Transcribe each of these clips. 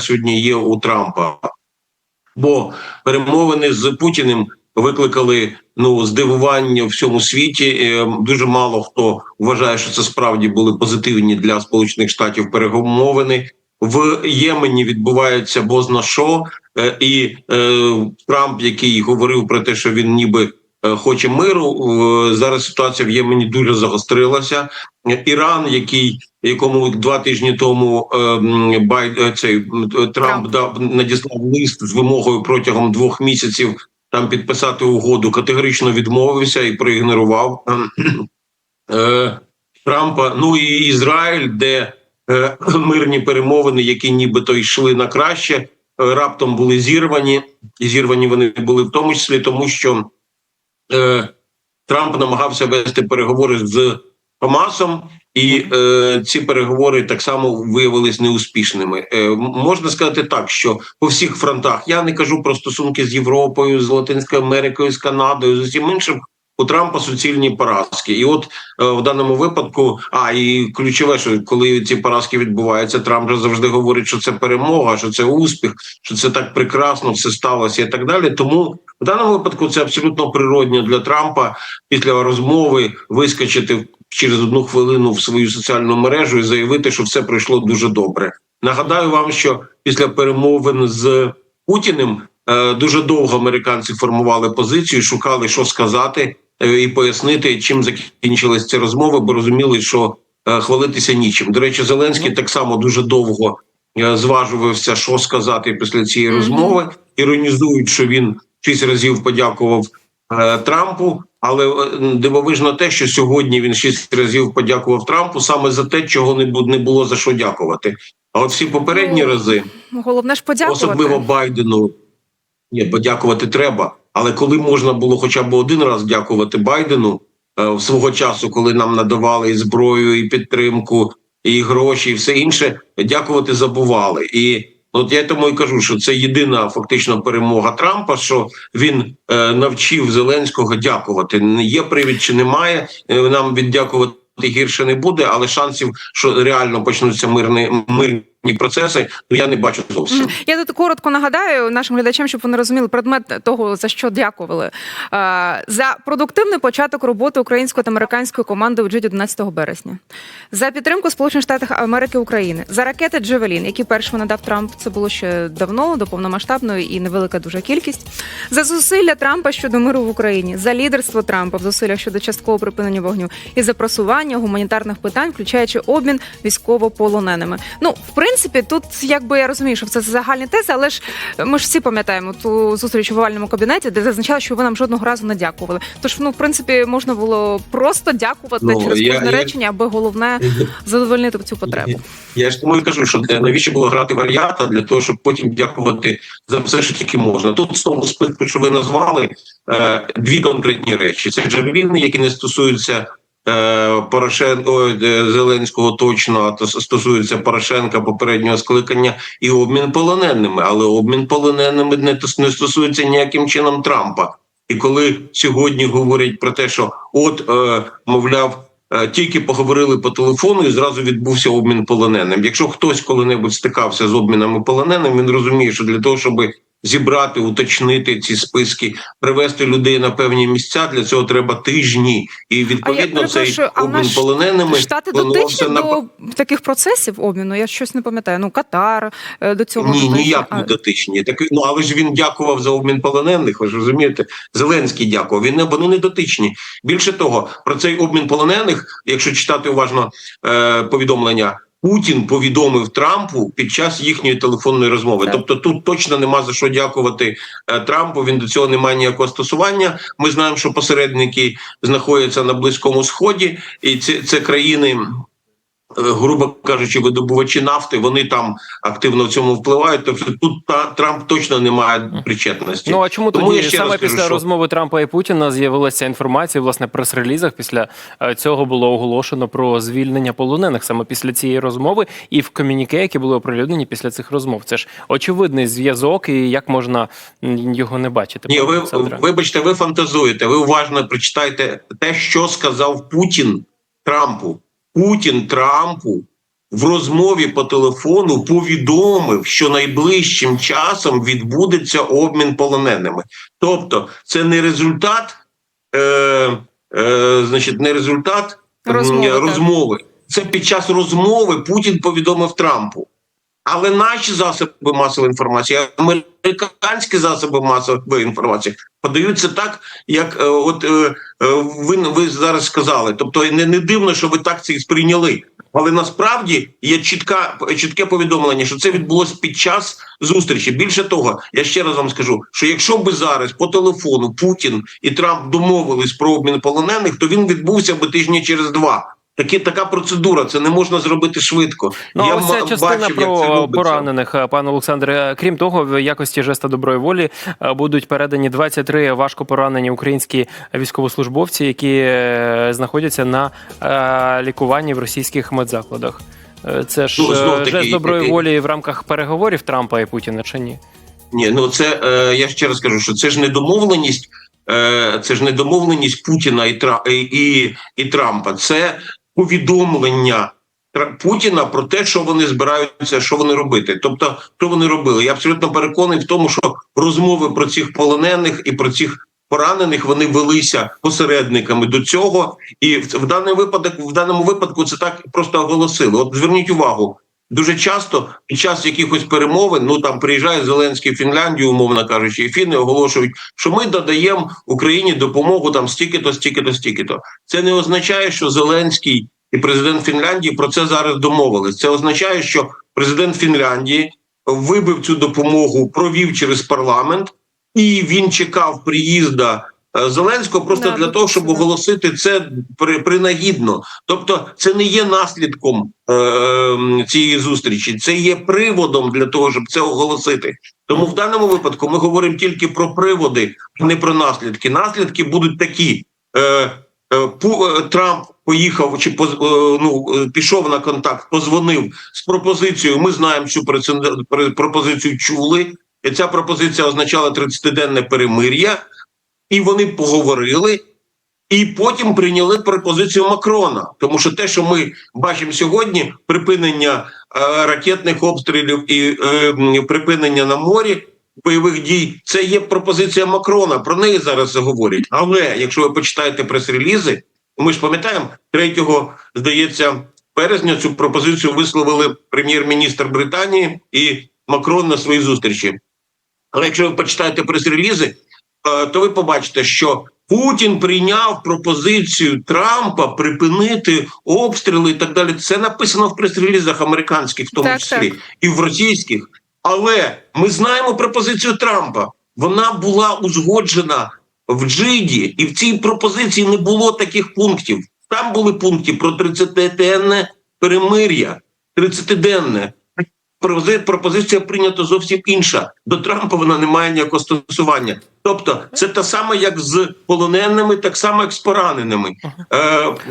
сьогодні є у Трампа. Бо перемовини з Путіним викликали ну здивування в всьому світі. Е, Дуже мало хто вважає, що це справді були позитивні для Сполучених Штатів перемовини. В Ємені відбувається бозна що, е, і е, Трамп, який говорив про те, що він ніби хоче миру. Зараз ситуація в Ємені дуже загострилася. Іран, який якому два тижні тому е, Бай, цей Трамп Трамп. дав надіслав лист з вимогою протягом двох місяців там підписати угоду, категорично відмовився і проігнорував е, Трампа. Ну і Ізраїль, де е, мирні перемовини, які нібито йшли на краще, е, раптом були зірвані. І зірвані вони були в тому числі, тому що е, Трамп намагався вести переговори з Хамасом, і е, ці переговори так само виявились неуспішними. Е, можна сказати так, що по всіх фронтах я не кажу про стосунки з Європою, з Латинською Америкою, з Канадою, з усім іншим. У Трампа суцільні поразки, і от е, в даному випадку, а і ключове, що коли ці поразки відбуваються, Трамп же завжди говорить, що це перемога, що це успіх, що це так прекрасно все сталося, і так далі. Тому в даному випадку це абсолютно природньо для Трампа після розмови вискочити через одну хвилину в свою соціальну мережу і заявити, що все пройшло дуже добре. Нагадаю вам, що після перемовин з Путіним е, дуже довго американці формували позицію, шукали, що сказати е, і пояснити, чим закінчились ці розмови, бо розуміли, що е, хвалитися нічим. До речі, Зеленський так само дуже довго зважувався, що сказати після цієї розмови. Іронізують, що він шість разів подякував Трампу. Але е, дивовижно те, що сьогодні він шість разів подякував Трампу саме за те, чого не не було за що дякувати. А от всі попередні Ну, рази, Головне ж подякувати. особливо Байдену, ні, подякувати треба. Але коли можна було хоча б один раз дякувати Байдену е, в свого часу, коли нам надавали і зброю, і підтримку, і гроші, і все інше, дякувати забували. І от я тому і кажу, що це єдина фактично перемога Трампа, що він е, навчив Зеленського дякувати. Не є привід чи немає. е, Нам віддякувати гірше не буде, але шансів, що реально почнуться мирні мирні процеси, ну я не бачу зовсім. Я тут коротко нагадаю нашим глядачам, щоб вони розуміли предмет того, за що дякували. Е, За продуктивний початок роботи української та американської команди у Джиді 11 березня, за підтримку Сполучених Штатів Америки України, за ракети Джевелін, які першими надав Трамп. Це було ще давно, до повномасштабної і невелика дуже кількість. За зусилля Трампа щодо миру в Україні, за лідерство Трампа в зусиллях щодо часткового припинення вогню і за просування гуманітарних питань, включаючи обмін військовополоненими. Ну, в принципі, тут якби я розумію, що це загальні тези, але ж ми ж всі пам'ятаємо ту зустріч в овальному кабінеті, де зазначали, що ви нам жодного разу не дякували. Тож, ну, в принципі, можна було просто дякувати Ну, через я- кожне я- речення, аби головне задовольнити цю потребу. Я ж тому і кажу, що для- навіщо було грати варіанта для того, щоб потім дякувати за все, що тільки можна. Тут з того списку, що ви назвали, е, дві конкретні речі: це джереліни, які не стосуються. Е, Порошенко е, Зеленського точно а то стосується Порошенка попереднього скликання і обмін полоненими, але обмін полоненими не, не стосується ніяким чином Трампа. І коли сьогодні говорять про те, що от е, мовляв, Е, тільки поговорили по телефону і зразу відбувся обмін полоненим. Якщо хтось коли-небудь стикався з обмінами полоненим, він розуміє, що для того, щоб зібрати, уточнити ці списки, привести людей на певні місця, для цього треба тижні. І відповідно цей а в обмін нас полоненими Штати дотичні на до таких процесів обміну. Я щось не пам'ятаю. Ну, Катар е, до цього ні, дотичний. ніяк не дотичні. Так ну але ж він дякував за обмін полонених. Ви ж розумієте, Зеленський дякував. Він не вони не дотичні. Більше того, про цей обмін полонених, якщо читати уважно е, повідомлення. Путін повідомив Трампу під час їхньої телефонної розмови. Так. Тобто тут точно нема за що дякувати е, Трампу. Він до цього не має ніякого стосування. Ми знаємо, що посередники знаходяться на близькому сході, і це, це країни грубо кажучи, видобувачі нафти, вони там активно в цьому впливають. Тобто тут та, Трамп точно не має причетності. Ну а чому Тому тоді саме раз після що- розмови Трампа і Путіна з'явилася інформація власне прес-релізах? Після е, цього було оголошено про звільнення полонених саме після цієї розмови, і в комюніке, які були оприлюднені після цих розмов. Це ж очевидний зв'язок, і як можна його не бачити? Ні, ви вибачте, ви фантазуєте. Ви уважно прочитайте те, що сказав Путін Трампу. Путін Трампу в розмові по телефону повідомив, що найближчим часом відбудеться обмін полоненими. Тобто, це не результат, е, е, значить, не результат Розмови, розмови. Це під час розмови Путін повідомив Трампу. Але наші засоби масової інформації, американські засоби масової інформації подаються так, як е, от е, е, ви, ви зараз сказали. Тобто не, не дивно, що ви так це і сприйняли. Але насправді є чітка чітке повідомлення, що це відбулося під час зустрічі. Більше того, я ще раз вам скажу, що якщо би зараз по телефону Путін і Трамп домовились про обмін полонених, то він відбувся би тижні через два. Такі така процедура, це не можна зробити швидко. Ну, я ось ця частина бачив, як це про поранених, е, пане Олександре. Крім того, в якості жеста доброї волі е, будуть передані 23 важко поранені українські військовослужбовці, які е, знаходяться на е, лікуванні в російських медзакладах. Е, Це ж Ну, е, жест доброї і- волі в рамках переговорів Трампа і Путіна чи ні? Ні, ну це е, я ще раз кажу, що це ж не домовленість, е, це ж не домовленість Путіна і, і, і Трампа. Це повідомлення Путіна про те, що вони збираються, що вони робити. Тобто, що вони робили. Я абсолютно переконаний в тому, що розмови про цих полонених і про цих поранених вони велися посередниками до цього, і в даний випадок, в даному випадку, це так просто оголосили. От зверніть увагу. Дуже часто під час якихось перемовин, ну там приїжджає Зеленський в Фінляндію, умовно кажучи, і фіни оголошують, що ми додаємо Україні допомогу там стільки-то, стільки-то, стільки-то. Це не означає, що Зеленський і президент Фінляндії про це зараз домовились. Це означає, що президент Фінляндії вибив цю допомогу, провів через парламент, і він чекав приїзда Зеленського просто Да, для того, щоб оголосити це при, принагідно. Тобто, це не є наслідком е, е, цієї зустрічі, це є приводом для того, щоб це оголосити. Тому в даному випадку ми говоримо тільки про приводи, а не про наслідки. Наслідки будуть такі. Е, е, е, Трамп поїхав чи поз- е, ну, е, пішов на контакт, позвонив з пропозицією. Ми знаємо, прецеден- пропозицію чули. І ця пропозиція означала 30-денне перемир'я, і вони поговорили. І потім прийняли пропозицію Макрона, тому що те, що ми бачимо сьогодні, припинення е, ракетних обстрілів і е, припинення на морі бойових дій, це є пропозиція Макрона. Про неї зараз говорять. Але якщо ви почитаєте прес-релізи, ми ж пам'ятаємо, 3, здається, березня цю пропозицію висловили прем'єр-міністр Британії і Макрон на своїй зустрічі. Але якщо ви почитаєте прес-релізи, то ви побачите, що Путін прийняв пропозицію Трампа припинити обстріли і так далі. Це написано в прес-релізах американських, в тому Так, числі, так. і в російських. Але ми знаємо пропозицію Трампа. Вона була узгоджена в Джиді, і в цій пропозиції не було таких пунктів. Там були пункти про 30-денне перемир'я, 30-денне. Пропози- Пропозиція прийнята зовсім інша. До Трампа вона не має ніякого стосування. Тобто, це те саме, як з полоненими, так само, як з пораненими. Е,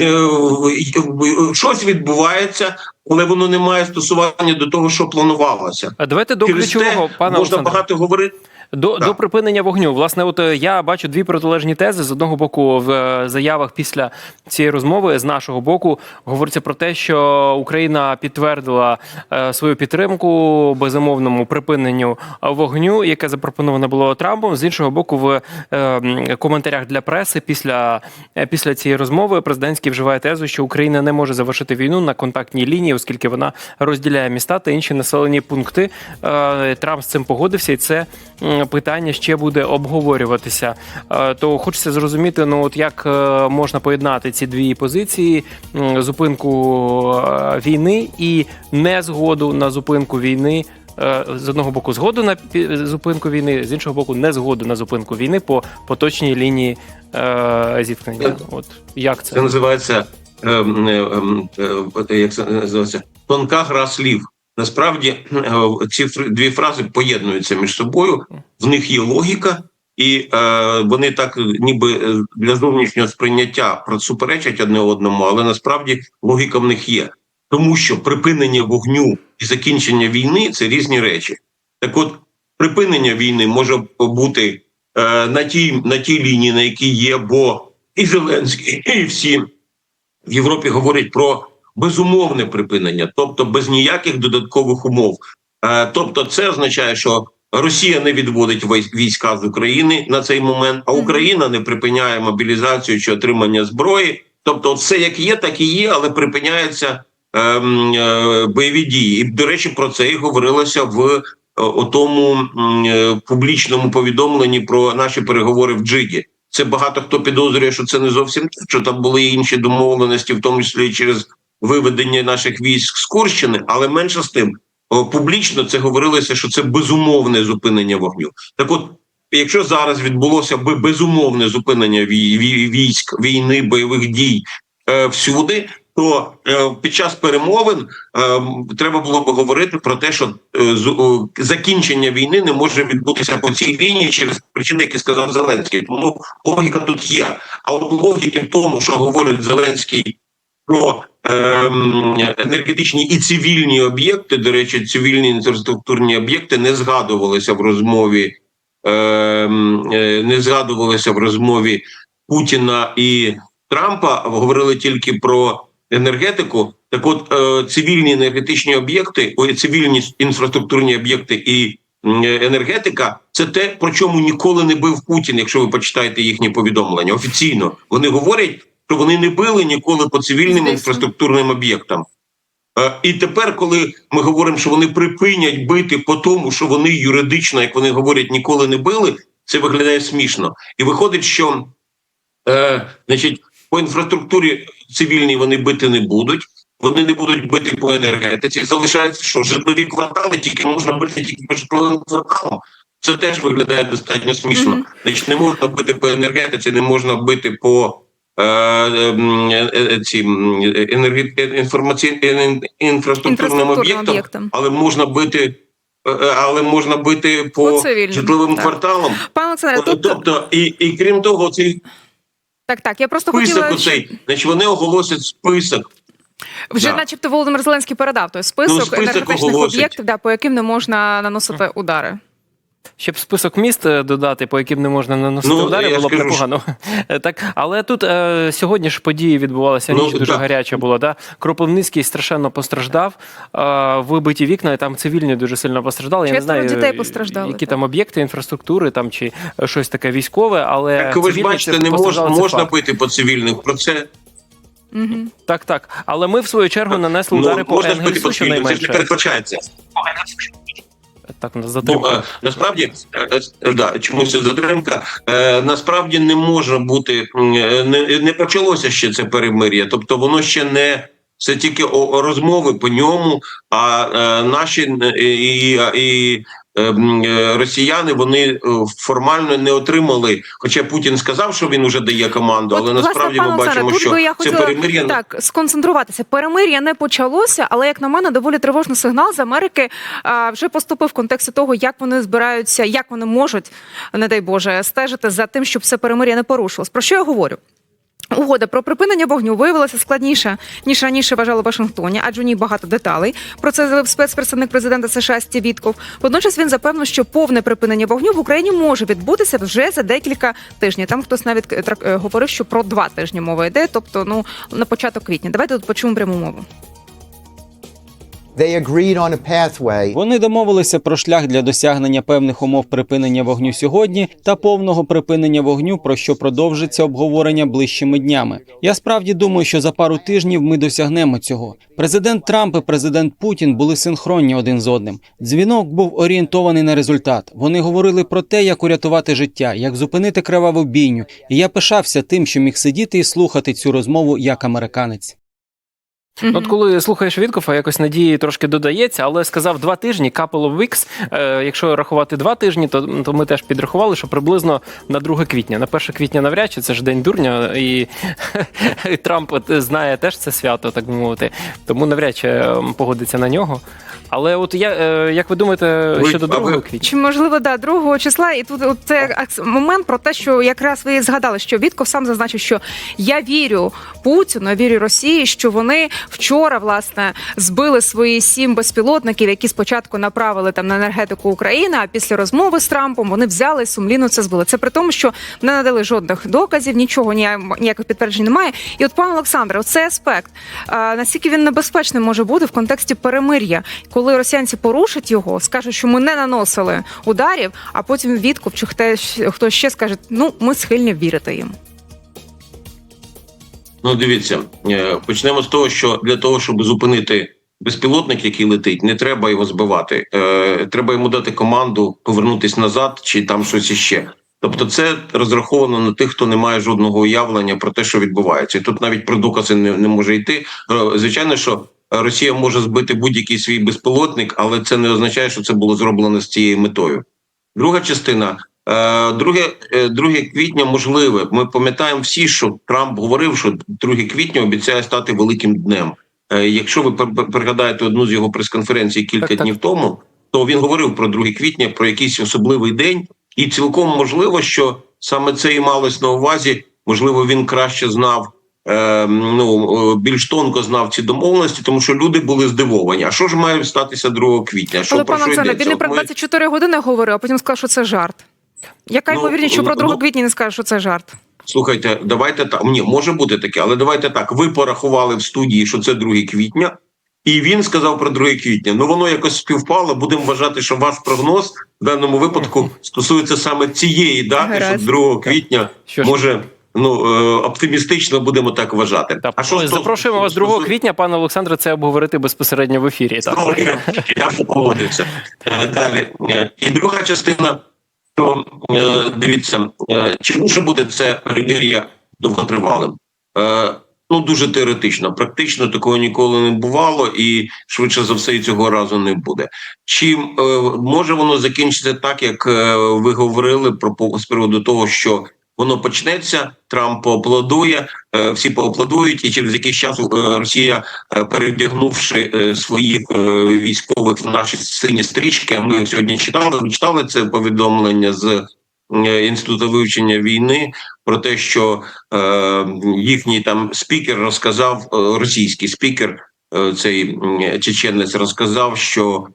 е, е, щось відбувається, але воно не має стосування до того, що планувалося. А давайте до Через те ключового, пане можна Олександр. багато говорити. До, Да. до припинення вогню. Власне, от е, я бачу дві протилежні тези. З одного боку, в е, заявах після цієї розмови, з нашого боку, говориться про те, що Україна підтвердила е, свою підтримку безумовному припиненню вогню, яке запропоновано було Трампом. З іншого боку, в коментарях для преси після, після цієї розмови президентський вживає тезу, що Україна не може завершити війну на контактній лінії, оскільки вона розділяє міста та інші населені пункти. Трамп з цим погодився, і це питання ще буде обговорюватися. Е, То хочеться зрозуміти, ну от як е, можна поєднати ці дві позиції: зупинку е, війни і незгоду на зупинку війни. З одного боку, згоду на зупинку війни, з іншого боку, не згоду на зупинку війни по поточній лінії е, зіткнення. От як Це це? називається ем, ем, е, як це називається тонка гра слів. Насправді е, ці дві фрази поєднуються між собою. В них є логіка, і е, вони так, ніби е, для зовнішнього сприйняття суперечать одне одному, але насправді логіка в них є. Тому що припинення вогню і закінчення війни це різні речі. Так от, припинення війни може бути е, на тій, на тій лінії, на якій є, бо і Зеленський, і всі в Європі говорять про безумовне припинення, тобто без ніяких додаткових умов. Е, Тобто, це означає, що Росія не відводить військ- війська з України на цей момент, а Україна не припиняє мобілізацію чи отримання зброї. Тобто, все як є, так і є, але припиняються ем, е, бойові дії. І до речі, про це і говорилося в е, о тому е, публічному повідомленні про наші переговори в Джиді. Це багато хто підозрює, що це не зовсім що там були інші домовленості, в тому числі через виведення наших військ з Курщини, але менше з тим, публічно це говорилося, що це безумовне зупинення вогню. Так, от, якщо зараз відбулося би безумовне зупинення вій- вій- військ, війни, бойових дій е, всюди, то е, під час перемовин е, треба було б говорити про те, що е, з- закінчення війни не може відбутися по цій війні через причини, які сказав Зеленський. Тому логіка тут є. А от логіки в тому, що говорить Зеленський про енергетичні і цивільні об'єкти, до речі, цивільні інфраструктурні об'єкти не згадувалися в розмові, ем, е, не згадувалися в розмові Путіна і Трампа. Говорили тільки про енергетику. Так, от е, цивільні енергетичні об'єкти, цивільні інфраструктурні об'єкти і енергетика це те, про чому ніколи не бив Путін, якщо ви почитаєте їхні повідомлення. Офіційно вони говорять, що вони не били ніколи по цивільним інфраструктурним об'єктам. Е, І тепер, коли ми говоримо, що вони припинять бити по тому, що вони юридично, як вони говорять, ніколи не били, це виглядає смішно. І виходить, що е, значить, по інфраструктурі цивільній вони бити не будуть. Вони не будуть бити по енергетиці. Залишається, що житлові квартали тільки можна бити тільки по житловим кварталам. Це теж виглядає достатньо смішно. Значить, не можна бити по енергетиці, не можна бити по цим енергі... інформаційним інфраструктурним об'єктам, об'єктам. але можна бити. е, е, Але можна бити по, По житловим так. кварталам. Пане Олександре, Тобто, тобто і, і крім того, цей так, так. Я просто список хотіла оцей, значить, вони оголосять список. вже, Да. начебто, Володимир Зеленський передав той список, Ну, список енергетичних об'єктів, да, по яким не можна наносити удари. Щоб список міст е, додати, по яким не можна наносити Ну, удари, було б непогано. Е, Так, але тут е, сьогодні ж події відбувалися. Ну, Ніч дуже так. гаряча була. Да? Кропивницький страшенно постраждав. Е, вибиті вікна, і там цивільні дуже сильно постраждали. Я не знаю, дітей е, постраждали, які так. там об'єкти інфраструктури, там чи щось таке військове, але Так ви ж бачите, не можна, можна бити по цивільних. Про це Угу. Так, так. Але ми в свою чергу нанесли удари ну, по можна ж бити Енгельсу, по цивільних. Це ж не передбачається. Так, у нас затримка. е, насправді е, е, да, чомусь затримка. Е, насправді не може бути не, не почалося ще це перемир'я. Тобто воно ще не це тільки розмови по ньому. А е, наші і, і, росіяни вони е, формально не отримали. Хоча Путін сказав, що він уже дає команду, але власне, насправді пане ми бачимо, тут що я це перемир'я так сконцентруватися. Перемир'я не почалося, але як на мене, доволі тривожний сигнал з Америки а, вже поступив в контексті того, як вони збираються, як вони можуть, не дай Боже, стежити за тим, щоб це перемир'я не порушилось. Про що я говорю? Угода про припинення вогню виявилася складніша ніж раніше вважали Вашингтоні, адже у ній багато деталей. Про це заявив спецпредставник президента США Стів Вітков. Водночас він запевнив, що повне припинення вогню в Україні може відбутися вже за декілька тижнів. Там хтось навіть е, е, говорив, що про два тижні мова йде, тобто ну на початок квітня. Давайте тут почуємо пряму мову. They agreed on a pathway Вони домовилися про шлях для досягнення певних умов припинення вогню сьогодні та повного припинення вогню, про що продовжиться обговорення ближчими днями. Я справді думаю, що за пару тижнів ми досягнемо цього. Президент Трамп і президент Путін були синхронні один з одним. Дзвінок був орієнтований на результат. Вони говорили про те, як урятувати життя, як зупинити криваву бійню. І я пишався тим, що міг сидіти і слухати цю розмову як американець. Ну, От коли слухаєш Віткофа, якось надії трошки додається, але сказав два тижні, couple of weeks. Е, якщо рахувати два тижні, то, то ми теж підрахували, що приблизно на 2 квітня. На 1 квітня навряд чи це ж день дурня, і, і Трамп от знає теж це свято, так би мовити. Тому навряд чи е, погодиться на нього. Але от я, е, як ви думаєте, Ви- щодо а ви- квітня? Чи можливо да 2 числа, і тут от це акс- момент про те, що якраз ви згадали, що Вітков сам зазначив, що я вірю Путіну, я вірю Росії, що вони вчора власне збили свої сім безпілотників, які спочатку направили там на енергетику України. А після розмови з Трампом вони взяли і сумлінно це збили. Це при тому, що не надали жодних доказів, нічого ніяких підтверджень немає. І от пане Олександре, оцей аспект наскільки він небезпечним може бути в контексті перемир'я, коли росіянці порушать його, скажуть, що ми не наносили ударів, а потім відкуп чи хтось хто ще скаже, ну ми схильні вірити їм. Ну, дивіться, е, почнемо з того, що для того, щоб зупинити безпілотник, який летить, не треба його збивати. Е, Треба йому дати команду повернутись назад чи там щось іще. Тобто, це розраховано на тих, хто не має жодного уявлення про те, що відбувається. І тут навіть про докази не, не може йти. Е, Звичайно, що Росія може збити будь-який свій безпілотник, але це не означає, що це було зроблено з цією метою. Друга частина. Е, Друге, е, 2 квітня можливе. Ми пам'ятаємо всі, що Трамп говорив, що 2 квітня обіцяє стати великим днем. Е, Якщо ви пригадаєте одну з його прес-конференцій кілька Так, так. днів тому, то він говорив про 2 квітня, про якийсь особливий день, і цілком можливо, що саме це і малось на увазі. Можливо, він краще знав. е, Ну е, більш тонко знав ці домовленості, тому що люди були здивовані. А що ж має статися 2 квітня? Що Але про пане що Оксане, йдеться? він не про ми- 24 години говорив, а потім сказав, що це жарт. Яка Ну, ймовірність, що про ну, 2 квітня не скаже, що це жарт? Слухайте, давайте так. Ні, може бути таке, але давайте так. Ви порахували в студії, що це 2 квітня, і він сказав про 2 квітня. Ну воно якось співпало. Будемо вважати, що ваш прогноз в даному випадку стосується саме цієї дати, Гаразд. що 2 квітня Що може. Ну е, оптимістично будемо так вважати. та, а що ось запрошуємо вас 2 квітня, пане Олександре, це обговорити безпосередньо в ефірі. Так. Знову я, я погодився. Е, Далі. Е, І друга частина, то е, дивіться, е, чи може буде це перемир'я довготривалим? Е, Ну, дуже теоретично. Практично такого ніколи не бувало, і швидше за все цього разу не буде. Чи може воно закінчитися так, як ви говорили про з приводу того, що воно почнеться, Трамп поаплодує, е, всі поаплодують, і через якийсь час е, Росія е, перевдягнувши е, своїх військових в наші сині стрічки. Ми сьогодні читали. Читали це повідомлення з інституту вивчення війни про те, що їхній там спікер розказав російський спікер, цей чеченець розказав, що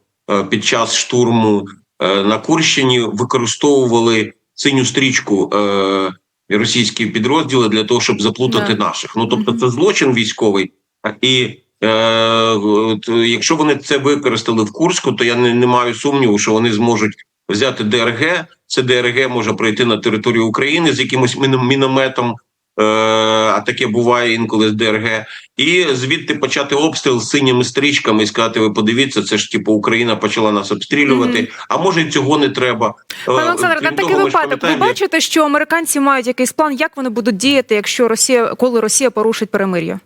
під час штурму на Курщині використовували синю стрічку. Е, Російські підрозділи для того, щоб заплутати Да. наших. Ну тобто, це злочин військовий, і е, от, якщо вони це використали в Курську, то я не, не маю сумніву, що вони зможуть взяти ДРГ. Це ДРГ може пройти на територію України з якимось міном- мінометом. Е, а таке буває інколи з ДРГ, і звідти почати обстріл з синіми стрічками і сказати: ви подивіться, це ж типу Україна почала нас обстрілювати. Мгм. А може цього не треба. Е, Пане Олександре, на такий випадок ви бачите, що американці мають якийсь план, як вони будуть діяти, якщо Росія, коли Росія порушить перемир'я?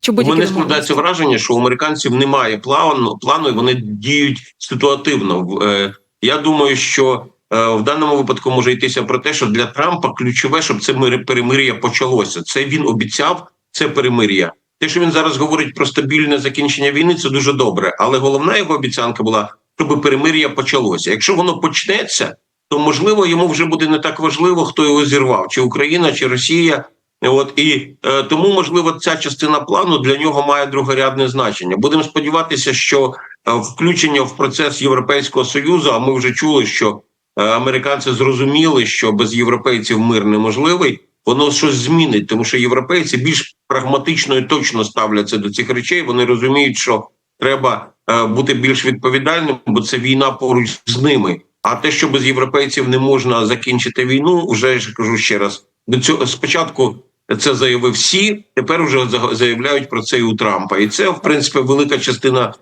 Чи У будь-які мене складається враження, що у американців немає плану, плану і вони діють ситуативно. Е, Я думаю, що в даному випадку може йтися про те, що для Трампа ключове, щоб це мир- перемир'я почалося. Це він обіцяв, це перемир'я. Те, що він зараз говорить про стабільне закінчення війни, це дуже добре. Але головна його обіцянка була, щоб перемир'я почалося. Якщо воно почнеться, то можливо йому вже буде не так важливо, хто його зірвав, чи Україна, чи Росія. От і е, тому, можливо, ця частина плану для нього має другорядне значення. Будемо сподіватися, що е, включення в процес Європейського союзу. А ми вже чули, що е, американці зрозуміли, що без європейців мир неможливий. Воно щось змінить, тому що європейці більш прагматично і точно ставляться до цих речей. Вони розуміють, що треба е, бути більш відповідальним, бо це війна поруч з ними. А те, що без європейців не можна закінчити війну, вже ж кажу ще раз. До цього спочатку це заявив всі. Тепер вже за- заявляють про це і у Трампа. І це, в принципі, велика частина е,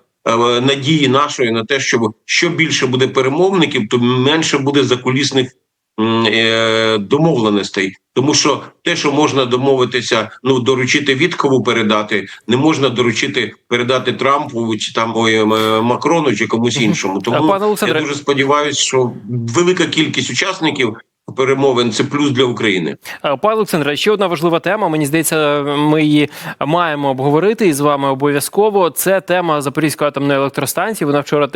надії нашої на те, що що більше буде перемовників, то менше буде закулісних е, домовленостей. Тому що те, що можна домовитися, ну доручити Віткову передати, не можна доручити передати Трампу чи там ой, е, Макрону чи комусь іншому. Тому я дуже сподіваюся, що велика кількість учасників перемовин це плюс для України. Е, Пане Олександре, ще одна важлива тема. Мені здається, ми її маємо обговорити із вами обов'язково. Це тема Запорізької атомної електростанції. Вона вчора теж